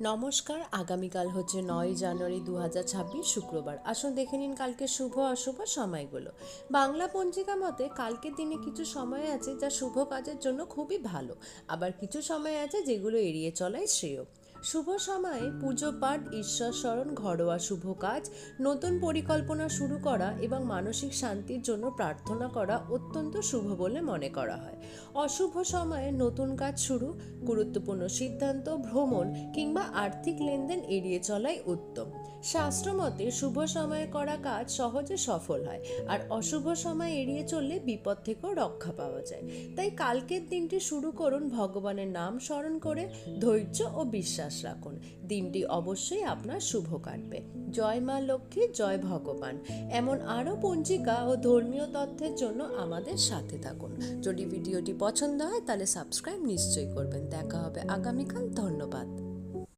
নমস্কার, আগামীকাল হচ্ছে নয় জানুয়ারি দু শুক্রবার। আসুন দেখে নিন কালকে শুভ অশুভ সময়গুলো। বাংলা পঞ্জিকা মতে কালকের দিনে কিছু সময় আছে যা শুভ কাজের জন্য খুবই ভালো। আবার কিছু সময় আছে যেগুলো এড়িয়ে চলাই শ্রেয়। শুভ সময়ে পুজো পাঠ, ঈশ্বর স্মরণ, ঘরোয়া শুভ কাজ, নতুন পরিকল্পনা শুরু করা এবং মানসিক শান্তির জন্য প্রার্থনা করা অত্যন্ত শুভ বলে মনে করা হয়। অশুভ সময়ে নতুন কাজ শুরু, গুরুত্বপূর্ণ সিদ্ধান্ত, ভ্রমণ কিংবা আর্থিক লেনদেন এড়িয়ে চলাই উত্তম। শাস্ত্রমতে শুভ সময়ে করা কাজ সহজে সফল হয় আর অশুভ সময় এড়িয়ে চললে বিপদ থেকেও রক্ষা পাওয়া যায়। তাই কালকের দিনটি শুরু করুন ভগবানের নাম স্মরণ করে ধৈর্য ও বিশ্বাস রাখুন। দিনটি অবশ্যই আপনার শুভ কাটবে। জয় মা লক্ষ্মী, জয় ভগবান। এমন আরও পঞ্জিকা ও ধর্মীয় তথ্যের জন্য আমাদের সাথে থাকুন। যদি ভিডিওটি পছন্দ হয় তাহলে সাবস্ক্রাইব নিশ্চয়ই করবেন। দেখা হবে আগামীকাল। ধন্যবাদ।